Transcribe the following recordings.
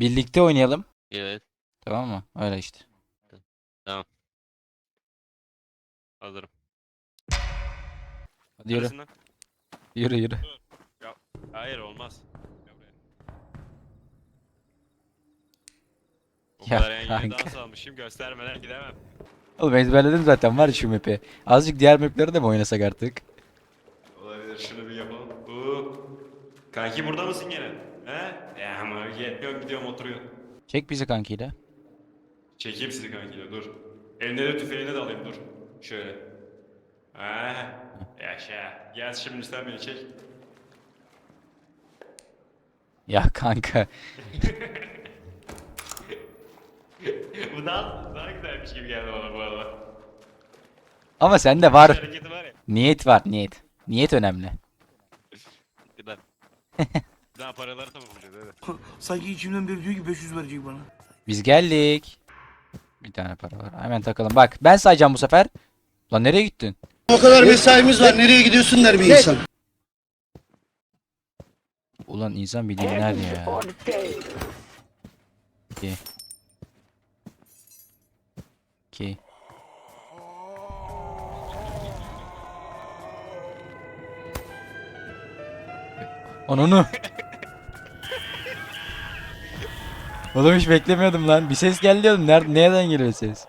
Birlikte oynayalım. Evet. Tamam mı? Öyle işte. Hazırım. Hadi yürü. Neresinden? Yürü yürü. Hayır olmaz. Gel buraya. O Ya kadar kanka. dans almışım göstermeden gidemem. Oğlum ezberledim zaten var ya şu map'i. Azıcık diğer map'leri de mi oynasak artık? Olabilir şunu bir yapalım. Oo. Kanki burada mısın gene? He? Ya ama yetmiyorum gidiyorum oturuyorum. Çek bizi kankiyle. Çekeyim sizi kankiyle dur. Eline de tüfeğini de alayım dur. Şöyle. Ha, yaşa. Gel şimdi sen beni çek. Ya kanka. Bu daha, daha güzelmiş gibi geldi bana bu arada. Ama sende var. hareketi var ya. Niyet var niyet. Niyet önemli. Gıdan. Daha paraları tamamlıyor dedi. Sanki içimden biri diyor ki 500 verecek bana. Biz geldik. Bir tane para var. Hemen takalım. Bak ben sayacağım bu sefer. Lan nereye gittin? O kadar mesaimiz var. Nereye gidiyorsun der bir insan. Ulan insan bir dinler ya. İki. İki. Onunu. Oğlum hiç beklemiyordum lan. Bir ses geldi diyordum. Nerede, nereden geliyor ses?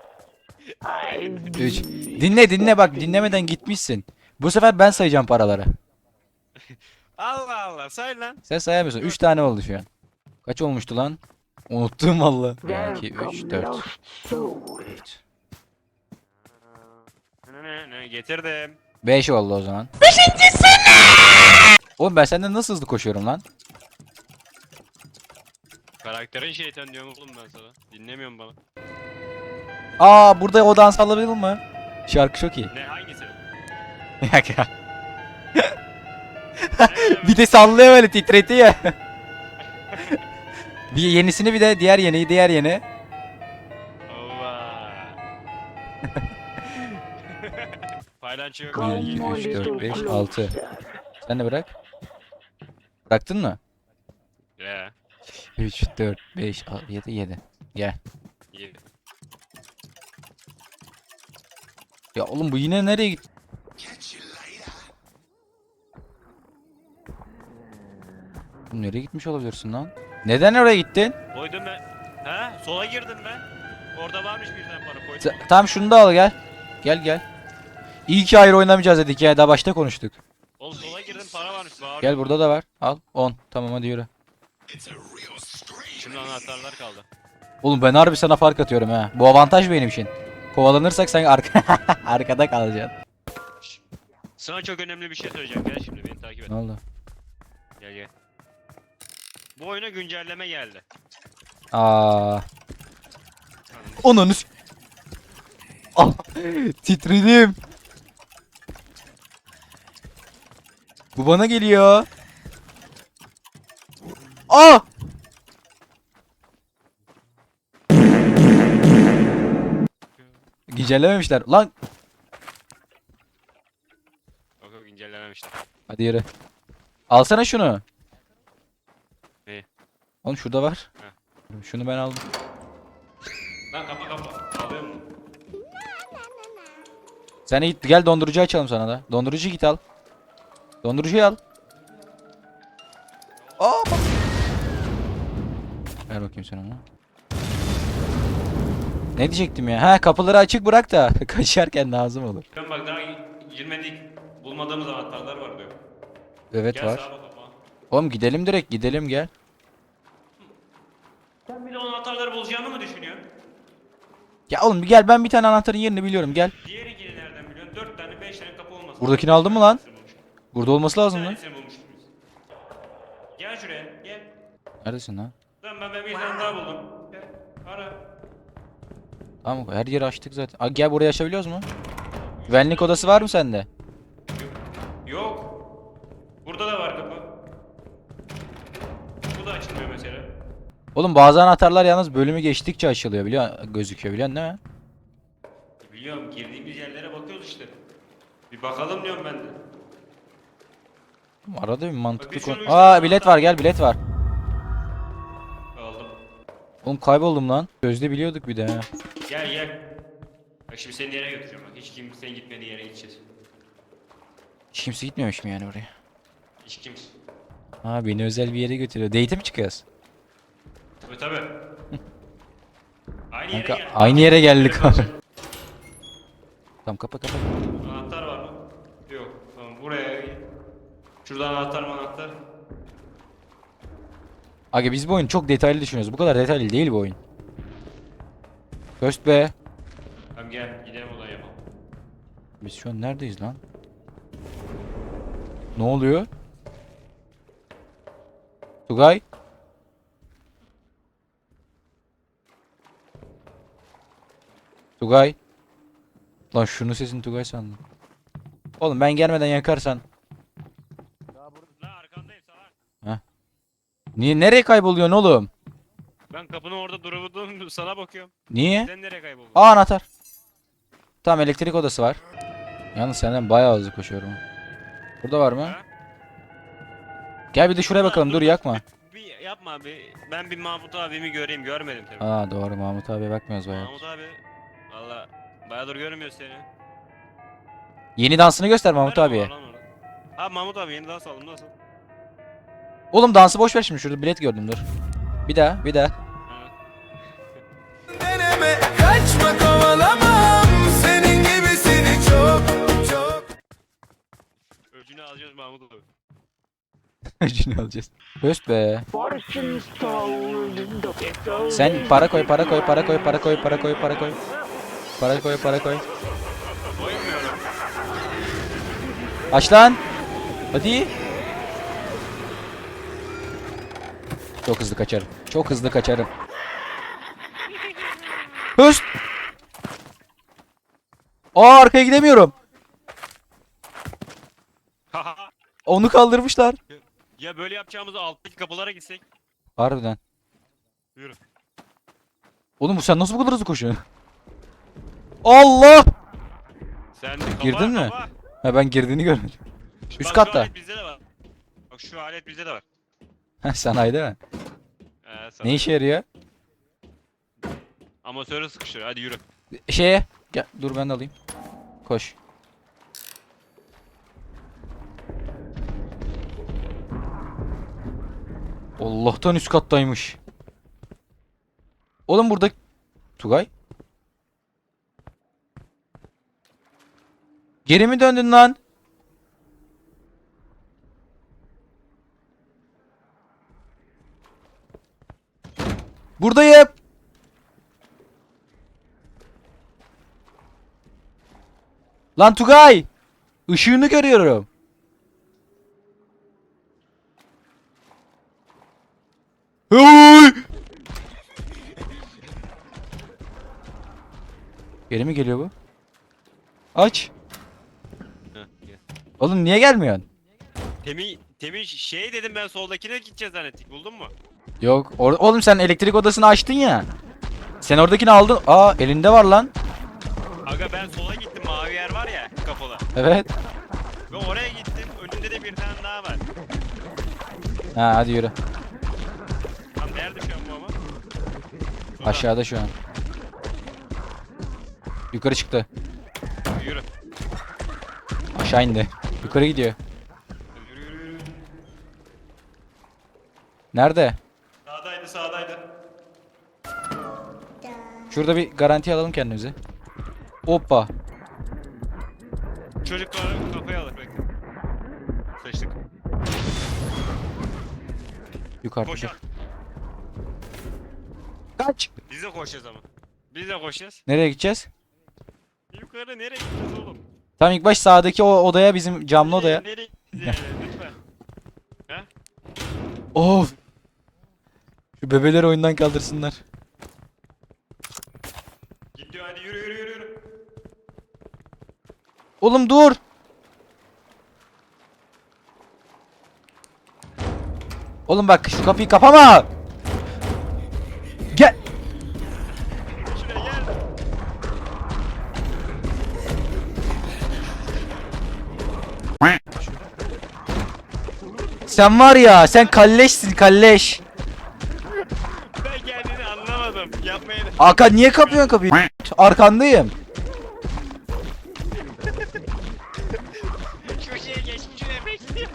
3. Dinle dinle bak dinlemeden gitmişsin. Bu sefer ben sayacağım paraları. Allah Allah say lan. Sen sayamıyorsun. 3 tane oldu şu an. Kaç olmuştu lan? Unuttum valla. 2, 3, 4. Ne, ne, ne, Getirdim. 5 oldu o zaman. Oğlum ben senden nasıl hızlı koşuyorum lan? Karakterin şeytan diyorum oğlum ben sana. Dinlemiyorum bana. Aa burada o dans alabilir mi? Şarkı çok iyi. Ne hangisi? Ya. bir de sallıyor böyle titretiyor. bir yenisini bir de diğer yeni diğer yeni. Ova. Yok. 1, 2, 3, 4, 5, 6. Sen de bırak. Bıraktın mı? Ya. 3, 4, 5, 6, 7, 7. Gel. iyi. Ya oğlum bu yine nereye gitti? Oğlum Nereye gitmiş olabilirsin lan? Neden oraya gittin? Koydum ben. Ha? Sola girdim ben. Orada varmış birden para koydum. T- tamam şunu da al gel. Gel gel. İyi ki ayrı oynamayacağız dedik ya. Daha başta konuştuk. Oğlum sola girdim para varmış. Bağırdım. Gel burada da var. Al 10. Tamam hadi yürü. Şimdi anahtarlar kaldı. Oğlum ben harbi sana fark atıyorum ha. Bu avantaj benim için. Kovalanırsak sen arka arkada kalacaksın. Sana çok önemli bir şey söyleyeceğim. Gel şimdi beni takip et. Ne oldu? Gel gel. Bu oyuna güncelleme geldi. Aa. Onunu s- Ah, titredim. Bu bana geliyor. Aa! Güncellememişler. Lan Yok yok güncellememiştim. hadi yürü. Alsana şunu. Neyi? Oğlum şurada var. Şunu ben aldım. Lan kapa kapa. Alıyor mu? Sen git gel dondurucu açalım sana da. Dondurucu git al. Dondurucuyu al. Aa bak. Ver bakayım sen onu. Ne diyecektim ya? Ha kapıları açık bırak da kaçarken lazım olur. Bak daha girmedik. Bulmadığımız anahtarlar var diyor. Evet Gel var. sağa bak ama. Oğlum gidelim direkt gidelim gel. Sen bir de o anahtarları bulacağını mı düşünüyorsun? Ya oğlum bir gel ben bir tane anahtarın yerini biliyorum gel. Diğerinkini nereden biliyorsun? Dört tane beş tane kapı olmasın. Buradakini aldın mı lan? Burada olması lazım lan. tanesini bulmuştuk biz. Gel şuraya gel. Neredesin lan? Ben, ben bir tane daha buldum. Gel ara. Tamam her yeri açtık zaten. Aa, gel buraya açabiliyoruz mu? Güvenlik odası var mı sende? Yok. Burada da var kapı. Bu da açılmıyor mesela. Oğlum bazı anahtarlar yalnız bölümü geçtikçe açılıyor biliyor gözüküyor biliyorsun değil mi? Biliyorum girdiğimiz yerlere bakıyoruz işte. Bir bakalım diyorum ben de. Arada bir mantıklı konu. Aa tane bilet var gel bilet var. Oğlum kayboldum lan. Sözde biliyorduk bir de ha. Gel gel. Bak şimdi seni yere götüreceğim bak. Hiç kimsenin gitmediği yere gideceğiz. Hiç kimse gitmemiş mi yani oraya? Hiç kimse. Ha beni özel bir yere götürüyor. Date mi çıkıyoruz? Tabii tabii. Aynı yere Kanka gel. aynı yere geldik abi. Tamam kapa kapa. Anahtar var mı? Yok. Tamam buraya gel. Şurada anahtar mı anahtar? Aga biz bu oyunu çok detaylı düşünüyoruz. Bu kadar detaylı değil bu oyun. First be. Tamam gel gidelim odaya yapalım. Biz şu an neredeyiz lan? Ne oluyor? Tugay? Tugay? Lan şunun sesini Tugay sandım. Oğlum ben gelmeden yakarsan. La arkandayım salak. Niye nereye kayboluyorsun oğlum? Ben kapının orada durdum sana bakıyorum. Niye? Sen nereye kayboldun? Aa anahtar. Tamam elektrik odası var. Yalnız senden bayağı hızlı koşuyorum. Burada var mı? Ha? Gel bir de şuraya bakalım dur yakma. Bir yapma bir. Ben bir Mahmut abimi göreyim görmedim tabii. Aa doğru Mahmut abiye bakmıyoruz bayağı. Mahmut abi. Valla bayağıdır görmüyoruz seni. Yeni dansını göster Mahmut abiye. var lan orada? Ha Mahmut abi yeni dans aldım nasıl? Oğlum dansı boş ver şimdi şurada bilet gördüm dur. Bir daha bir daha. Ha. Deneme kaçma kovalamam senin gibisini çok çok Öcünü alacağız Mahmut abi. Öcünü alacağız. Höst be. Sen para koy para koy para koy para koy para koy para koy. Para koy para koy. Aç lan. Hadi. Çok hızlı kaçarım. Çok hızlı kaçarım. Höst. Aa arkaya gidemiyorum. Onu kaldırmışlar. ya böyle yapacağımızı alttaki kapılara gitsek. Harbiden. Yürü. Oğlum bu sen nasıl bu kadar hızlı koşuyorsun? Allah! Sen de kapa, Girdin mi? kapa. Ha ben girdiğini görmedim. Üst Bak, Şu katta. alet bizde de var. Bak şu alet bizde de var. Ha sanayide mi? Ee, sana. Ne işe yarıyor? Amatörü sıkıştır hadi yürü. Şeye. Gel dur ben de alayım. Koş. Allah'tan üst kattaymış. Oğlum burada Tugay. Geri mi döndün lan? Buradayım. Lan Tugay! Işığını görüyorum. Geri mi geliyor bu? Aç. Oğlum niye gelmiyorsun? Temi, Temi şey dedim ben soldakine gideceğiz zannettik buldun mu? Yok. or- oğlum sen elektrik odasını açtın ya. Sen oradakini aldın. Aa elinde var lan. Aga ben sola gittim mavi yer var ya kapalı. Evet. Ve oraya gittim önünde de bir tane daha var. Ha hadi yürü. Tam nerede şu an bu ama? Şurada. Aşağıda şu an. Yukarı çıktı. Yürü. Aşağı indi. Yukarı gidiyor. Nerede? Sağdaydı. Şurada bir garanti alalım kendimize. Hoppa. Çocukları kafaya alır bekle. Seçtik. Yukarı. Koşar. Kaç. Biz de koşacağız ama. Biz de koşacağız. Nereye gideceğiz? Yukarı nereye gideceğiz oğlum? Tam ilk baş sağdaki o odaya bizim camlı odaya. Nereye gideceğiz lütfen. Of. Şu bebeleri oyundan kaldırsınlar. Gidiyor hadi yürü yürü yürü yürü. Oğlum dur. Oğlum bak şu kapıyı kapama. Gel. Şuraya gel. Sen var ya sen kalleşsin kalleş. Hakan niye kapıyorsun kapıyı? Arkandayım. Köşeye bekliyor.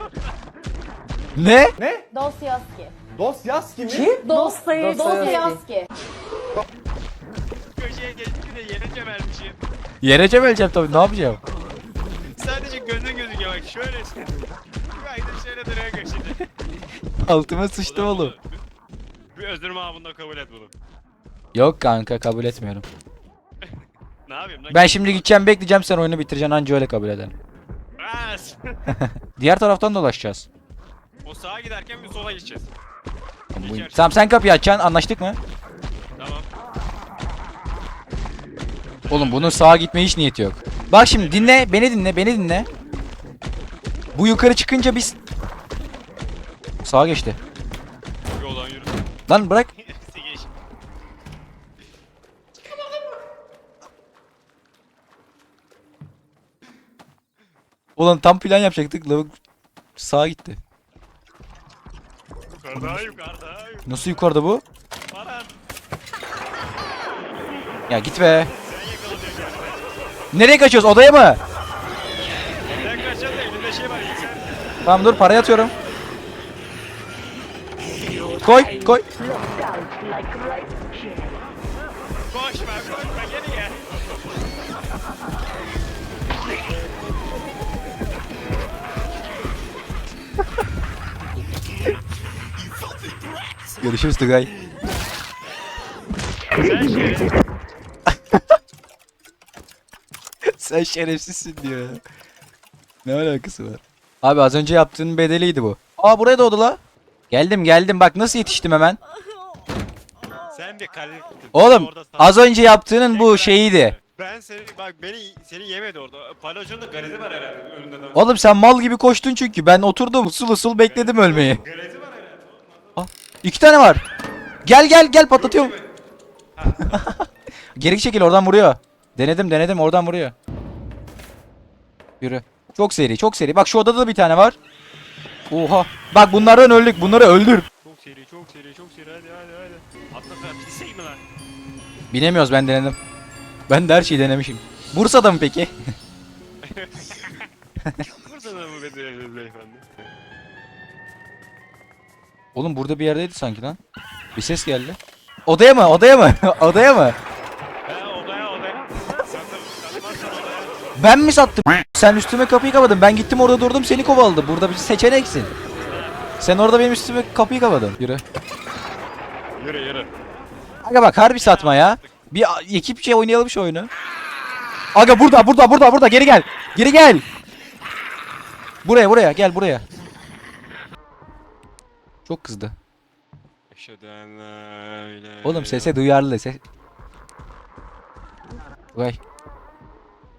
Ne? Dostoyevski. Dostoyevski mi? Dostoyevski. Dostoyevski. Köşeye geçmiş de yere çömelmişim. Yere çemeleceğim tabii ne yapacağım? Sadece gözün gözüküyor bak şöylesin. Aynen şöyle duruyor köşede. Altıma sıçtım oğlum. Bir özür mabında kabul et bunu. Yok kanka kabul etmiyorum. Ne yapayım lan? Ben şimdi gideceğim bekleyeceğim sen oyunu bitireceksin anca öyle kabul ederim. As. Diğer taraftan dolaşacağız. o sağa giderken bir sola gideceğiz. Bu-. Tamam sen kapıyı açacaksın anlaştık mı? Tamam. Oğlum bunun sağa gitme hiç niyeti yok. Bak şimdi dinle beni dinle beni dinle. Bu yukarı çıkınca biz... Sağa geçti. Yoldan yürü. Lan bırak. Ulan tam plan yapacaktık lavuk sağa gitti. Yukarıda yukarıda. Nasıl yukarıda bu? Paran. Ya git be. Nereye kaçıyoruz odaya mı? Sen elinde şey var. Tamam dur parayı atıyorum. Koy koy. Görüşürüz Tugay. Sen. Sen şerefsizsin diyor ya. Ne alakası var? Abi az önce yaptığın bedeliydi bu. Aa buraya doğdu la. Geldim geldim bak nasıl yetiştim hemen. Sen bir kale. Oğlum az önce yaptığının bu şeyiydi. Ben seni bak beni seni yemedi orada. Palyaçonun da garezi var herhalde önünde de. Oğlum sen mal gibi koştun çünkü ben oturdum usul usul bekledim ölmeyi. Garezi iki tane var. Gel gel gel patlatıyorum. Geri çekil oradan vuruyor. Denedim denedim oradan vuruyor. Yürü. Çok seri çok seri. Bak şu odada da bir tane var. Oha. Bak bunlardan öldük. Bunları öldür. Çok seri çok seri çok seri hadi hadi hadi. Atla sen mi lan? Bilemiyoruz ben denedim. Ben de her şeyi denemişim. Bursa'da mı peki? Burada da mı beyefendi? Oğlum burada bir yerdeydi sanki lan. Bir ses geldi. Odaya mı? Odaya mı? odaya mı? He odaya odaya. Sen de kaçmazsan odaya. Ben mi sattım? Sen üstüme kapıyı kapadın. Ben gittim orada durdum seni kovaladı. Burada bir seçeneksin. Sen orada benim üstüme kapıyı kapadın. Yürü. Yürü yürü. Aga bak harbi satma ya. Bir a- ekipçe oynayalım şu oyunu. Aga burada burada burada burada geri gel. Geri gel. Buraya buraya gel buraya. Çok kızdı. Oğlum sese duyarlı ses. Vay.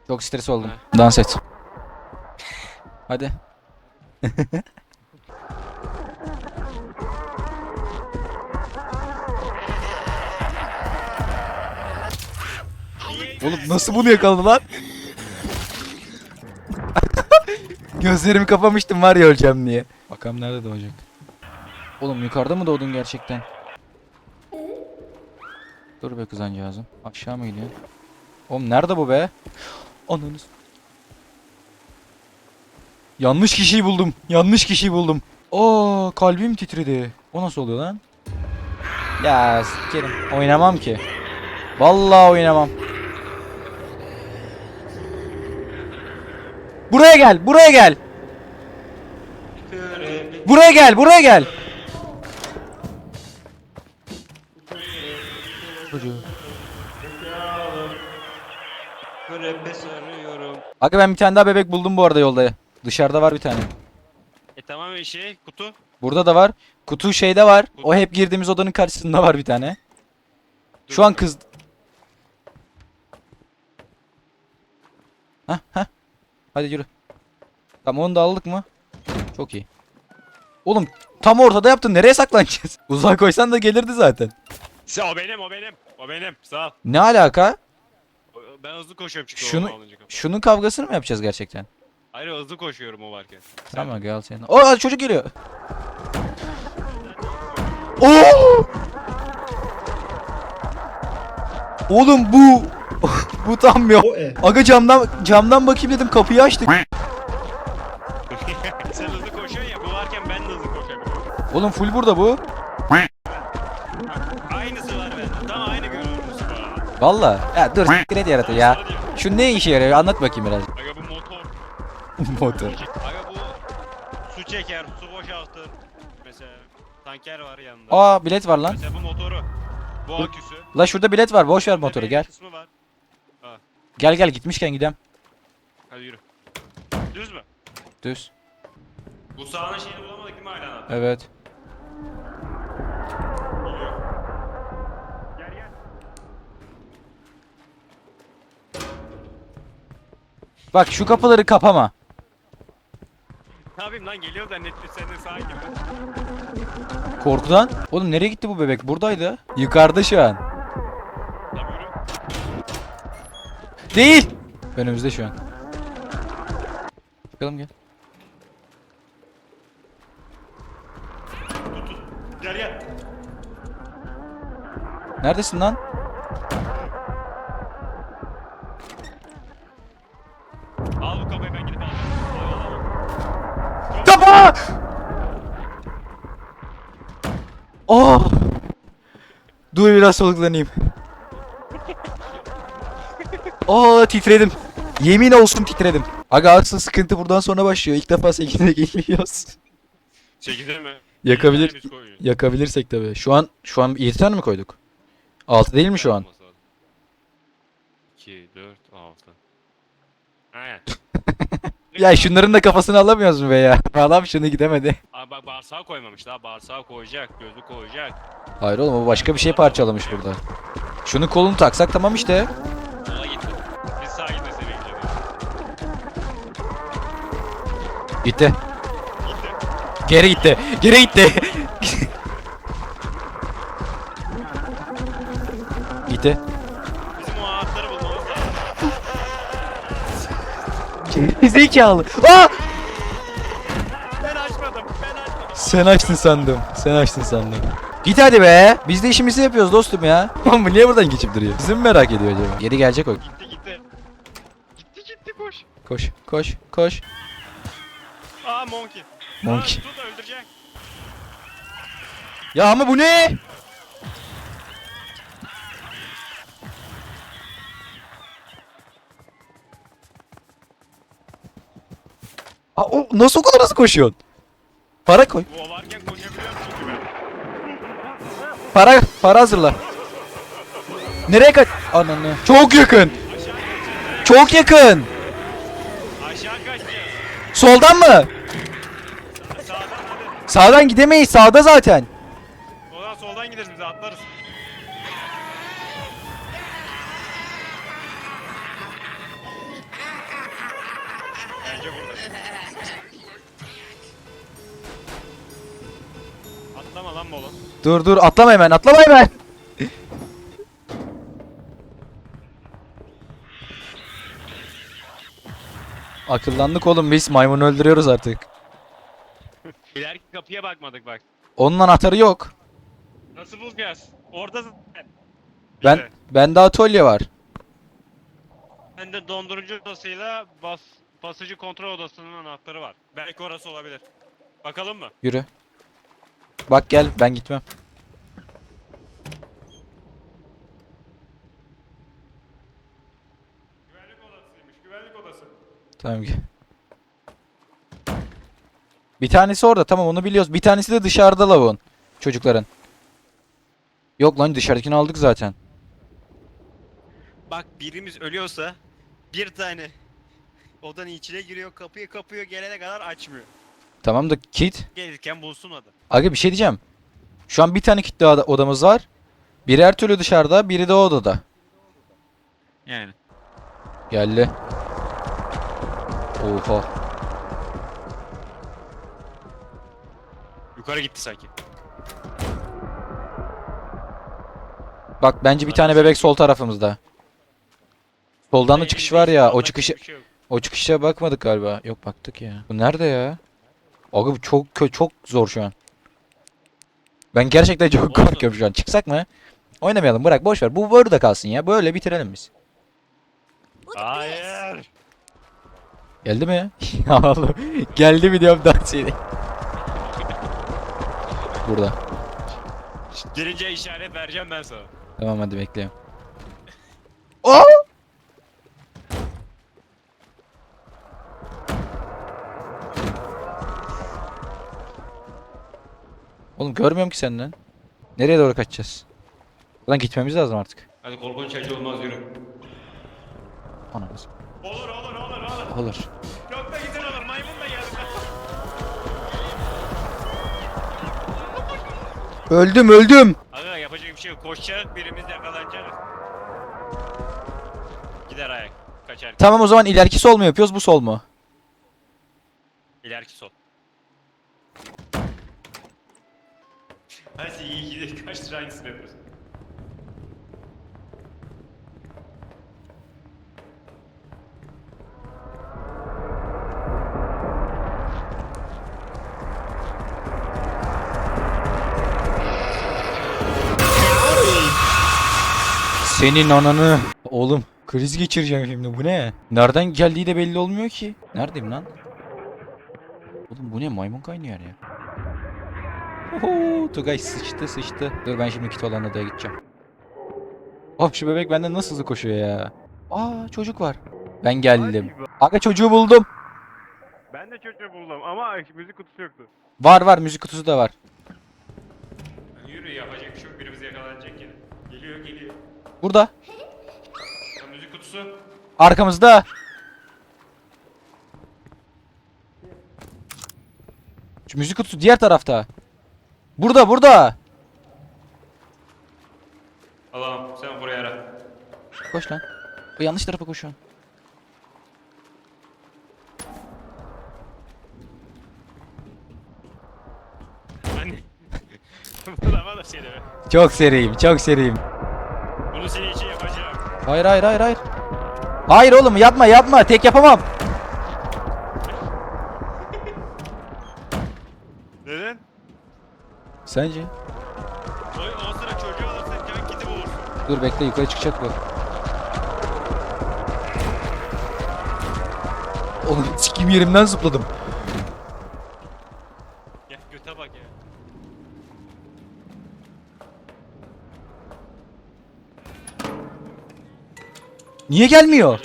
Çok stres oldum. Dans et. Hadi. Oğlum nasıl bunu yakaladı lan? Gözlerimi kapamıştım var ya öleceğim diye. Bakalım nerede doğacak. Oğlum yukarıda mı doğdun gerçekten? Dur be kızancağızım. Aşağı mı gidiyor? Oğlum nerede bu be? Ananız. Yanlış kişiyi buldum. Yanlış kişiyi buldum. Oo kalbim titredi. O nasıl oluyor lan? Ya sikerim. Oynamam ki. Vallahi oynamam. Buraya gel, buraya gel. Buraya gel, buraya gel. Krepe sarıyorum. Aga ben bir tane daha bebek buldum bu arada yolda. Dışarıda var bir tane. E tamam şey kutu. Burada da var. Kutu şeyde var. O hep girdiğimiz odanın karşısında var bir tane. Şu an kız... Hah hah. Hadi yürü. Tamam onu da aldık mı? Çok iyi. Oğlum tam ortada yaptın. Nereye saklanacağız? Uzağa koysan da gelirdi zaten. Sen o benim o benim. O benim sağ ol. Ne alaka? Ben hızlı koşuyorum çünkü Şunu onu alınca kapı. şunun kavgasını mı yapacağız gerçekten? Hayır hızlı koşuyorum o varken. Tamam gel sen. Oo çocuk geliyor. Oo! Oğlum bu bu tam ya. Aga camdan camdan bakayım dedim kapıyı açtık. Sen hızlı koşuyorsun ya bu varken ben de hızlı koşabiliyorum. Oğlum full burada bu. Valla. Ya dur siktir et yaratı ya. Şu ne işe yarıyor anlat bakayım biraz. Aga bu motor. Motor. Aga bu su çeker, su boşaltır. Mesela tanker var yanında. Aa bilet var lan. Mesela bu motoru. Bu aküsü. La şurada bilet var boş ver motoru gel. Kısmı var. Gel gel gitmişken gidem. Hadi yürü. Düz mü? Düz. Bu sağının şeyini bulamadık değil mi hala? Evet. Bak şu kapıları kapama. Ne yapayım lan geliyor zannettim sen de sağa. Korkudan. Oğlum nereye gitti bu bebek? Buradaydı. Yukarıda şu an. Yürü. Değil. Önümüzde şu an. Çıkalım gel. Gel gel. Neredesin lan? Dur biraz soluklanayım. Oh titredim. Yemin olsun titredim. Aga asıl sıkıntı buradan sonra başlıyor. İlk defa 8'e geliyoruz. 8'e mi? Yakabilir yakabilirsek tabii. Şu an şu an 7 tane mi koyduk? 6 değil mi şu an? 2, 4, 6. Aynen. Ya şunların da kafasını alamıyoruz mu be ya? Adam şunu gidemedi. Abi bak bağırsağı koymamış daha bağırsağı koyacak, gözü koyacak. Hayır oğlum o başka bir şey parçalamış burada. Şunu kolunu taksak tamam işte. Sola gitti. Biz sağa gitmesini bekleyeceğiz. Gitti. Gitti. Geri gitti. Geri gitti. gitti. Zekalı. Aa! Ben açmadım, ben açmadım. Sen açtın sandım. Sen açtın sandım. Git hadi be. Biz de işimizi yapıyoruz dostum ya. Oğlum bu niye buradan geçip duruyor? Bizi mi merak ediyor acaba? Geri gelecek o. Gitti gitti. Gitti gitti koş. Koş, koş, koş. Aa monkey. Monkey. Aa, tut öldürecek. Ya ama bu ne? Aa, o nasıl o kadar hızlı koşuyorsun? Para koy. Para, para hazırla. Nereye kaç? Ananı. Çok yakın. Çok yakın. Soldan mı? Sağdan gidemeyiz. Sağda zaten. Oradan soldan gideriz biz atlarız. Bence burada. Atlama lan bolu. Dur dur atlama hemen. Atlama hemen. Akıllandık oğlum biz maymunu öldürüyoruz artık. İleriki kapıya bakmadık bak. Onun anahtarı yok. Nasıl bulacağız? Orada zaten. Ben İşte, bende atölye var. bende dondurucu odasıyla bas, basıcı kontrol odasının anahtarı var. Belki orası olabilir. Bakalım mı? Yürü. Bak gel ben gitmem. Güvenlik odasıymış. Güvenlik odası. Tamam gel. Bir tanesi orada tamam onu biliyoruz. Bir tanesi de dışarıda lavun. Çocukların. Yok lan dışarıdakini aldık zaten. Bak birimiz ölüyorsa bir tane odanın içine giriyor kapıyı kapıyor gelene kadar açmıyor. Tamam da kit. Gelirken bulsun adı. Aga bir şey diyeceğim. Şu an bir tane kilitli oda- odamız var. Biri her türlü dışarıda, biri de o odada. Yani. Geldi. Oha. Yukarı gitti sanki. Bak bence bir tane bebek sol tarafımızda. Soldan da çıkış var ya. O çıkışı çıkış yok. O çıkışa bakmadık galiba. Yok baktık ya. Bu nerede ya? Aga bu çok kö çok zor şu an. Ben gerçekten çok korkuyorum şu an. Çıksak mı? Oynamayalım bırak boş ver. Bu burada kalsın ya. Böyle bitirelim biz. Hayır. Geldi mi? Ya oğlum, Geldi mi diyorum daha seni. Burada. Gelince işaret vereceğim ben sana. Tamam hadi bekliyorum. Aa! Oğlum görmüyorum ki senden. Nereye doğru kaçacağız? Buradan gitmemiz lazım artık. Hadi korkunç acı olmaz yürü. Anamız. Olur olur olur olur. Olur. Çok da güzel olur. Maymun da geldi. Öldüm öldüm. Aga yapacak bir şey yok. Koşacak birimiz yakalanacak. Gider ayak. Kaçar. Tamam o zaman ileriki sol mu yapıyoruz bu sol mu? İleriki sol. Hadi iyi gidelim. Kaç lira hangisini yapıyoruz? Senin ananı. Oğlum kriz geçireceğim şimdi bu ne? Nereden geldiği de belli olmuyor ki. Neredeyim lan? Oğlum bu ne maymun kaynıyor ya. Oho, Tugay sıçtı sıçtı. Dur ben şimdi kit olan odaya gideceğim. Oh şu bebek benden nasıl hızlı koşuyor ya. Aa çocuk var. Ben geldim. Aga çocuğu buldum. Ben de çocuğu buldum ama müzik kutusu yoktu. Var var müzik kutusu da var. Yürü yapacak bir şey yok birimiz yakalanacak yine. Geliyor geliyor. Burada. Ya, müzik kutusu. Arkamızda. Şu müzik kutusu diğer tarafta. Burada burada. Allah'ım sen buraya ara. Koş lan. Bu yanlış tarafa koşuyor. Anne. Bulama da şey deme. Çok seriyim, çok seriyim. Bunu senin için yapacağım. Hayır hayır hayır hayır. Hayır oğlum yapma yapma tek yapamam. Neden? Sence? O, o sıra çocuğu alırsan can kiti bulursun. Dur bekle yukarı çıkacak bu. Oğlum sikim yerimden zıpladım. Ya göte bak ya. Niye gelmiyor?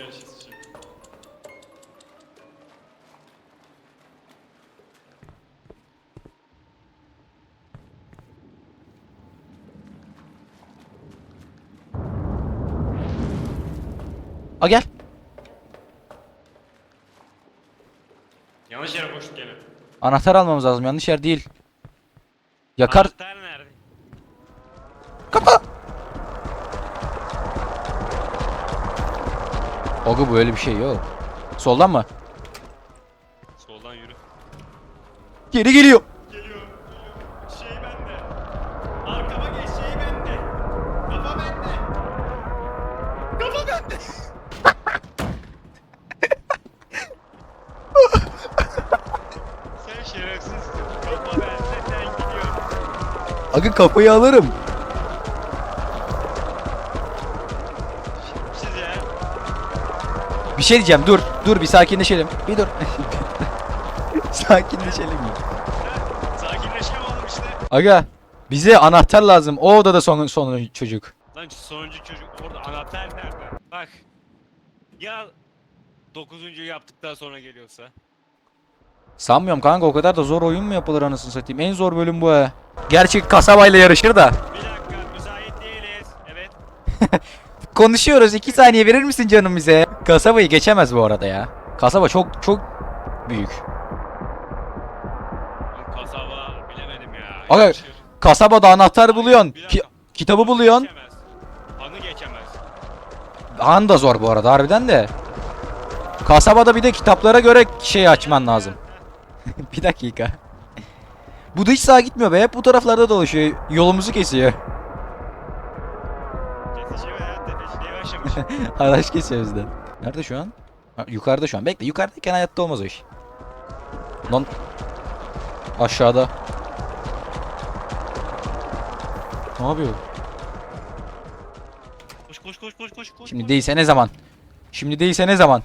A gel. Yanlış yere koştuk gene. Anahtar almamız lazım. Yanlış yer değil. Yakar. Anahtar nerede? Kapa. Ogu bu öyle bir şey yok. Soldan mı? Soldan yürü. Geri geliyor. Kafayı alırım. Siz ya. Bir şey diyeceğim. Dur. Dur bir sakinleşelim. Bir dur. sakinleşelim ya. Sakinleşelim oğlum işte. Aga bize anahtar lazım. O odada son son çocuk. Lan şu sonuncu çocuk orada anahtar nerede? Bak. Ya dokuzuncuyu yaptıktan sonra geliyorsa. Sanmıyorum kanka o kadar da zor oyun mu yapılır anasını satayım. En zor bölüm bu he. Gerçi kasabayla yarışır da. Bir dakika müsait değiliz. Evet. Konuşuyoruz. 2 saniye verir misin canım bize? Kasabayı geçemez bu arada ya. Kasaba çok çok büyük. Lan Kasaba bilemedim ya. Aga Yarışır. kasabada anahtar buluyorsun. Bir Ki- dakika. kitabı buluyorsun. Geçemez. Hanı geçemez. Han da zor bu arada harbiden de. Kasabada bir de kitaplara göre şey açman lazım. bir dakika. Bu da hiç sağa gitmiyor be. Hep bu taraflarda dolaşıyor. Yolumuzu kesiyor. Kesişe ve hayat tepeciliğe başlamış. Araç kesiyor bizden. Nerede şu an? Ha, yukarıda şu an. Bekle yukarıdayken hayatta olmaz o iş. Lan aşağıda. Ne yapıyor? Koş koş koş koş koş. Şimdi koş. değilse ne zaman? Şimdi değilse ne zaman?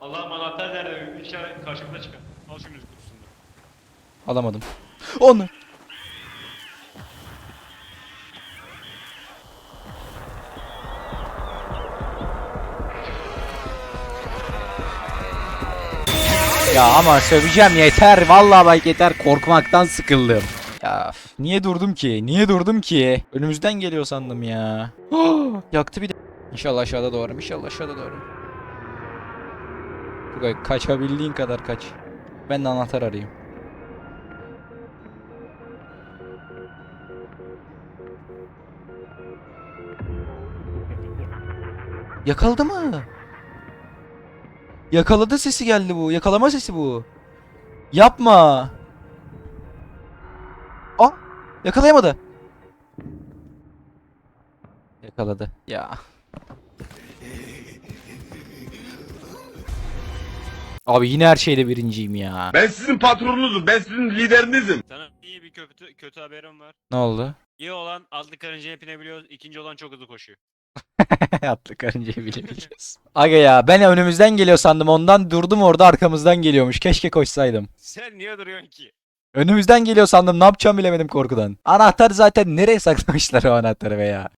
Allah'ım anahtar nerede? Şey karşımda çıkar. Al şu müzik kutusunda. Alamadım. Onu. Ya ama söveceğim yeter. Vallahi bak yeter. Korkmaktan sıkıldım. Ya niye durdum ki? Niye durdum ki? Önümüzden geliyor sandım ya. Yaktı bir de. İnşallah aşağıda doğarım. İnşallah aşağıda doğarım. Tugay kaçabildiğin kadar kaç. Ben de anahtar arayayım. Yakaladı mı? Yakaladı sesi geldi bu. Yakalama sesi bu. Yapma. Aa, yakalayamadı. Yakaladı. Ya. Abi yine her şeyde birinciyim ya. Ben sizin patronunuzum. Ben sizin liderinizim. Sana iyi bir kötü kötü haberim var. Ne oldu? İyi olan atlı karıncaya binebiliyor. ikinci olan çok hızlı koşuyor. Atlı karıncayı bilebiliyoruz. Aga ya ben önümüzden geliyor sandım ondan durdum orada arkamızdan geliyormuş. Keşke koşsaydım. Sen niye duruyorsun ki? Önümüzden geliyor sandım ne yapacağımı bilemedim korkudan. Anahtar zaten nereye saklamışlar o anahtarı be ya.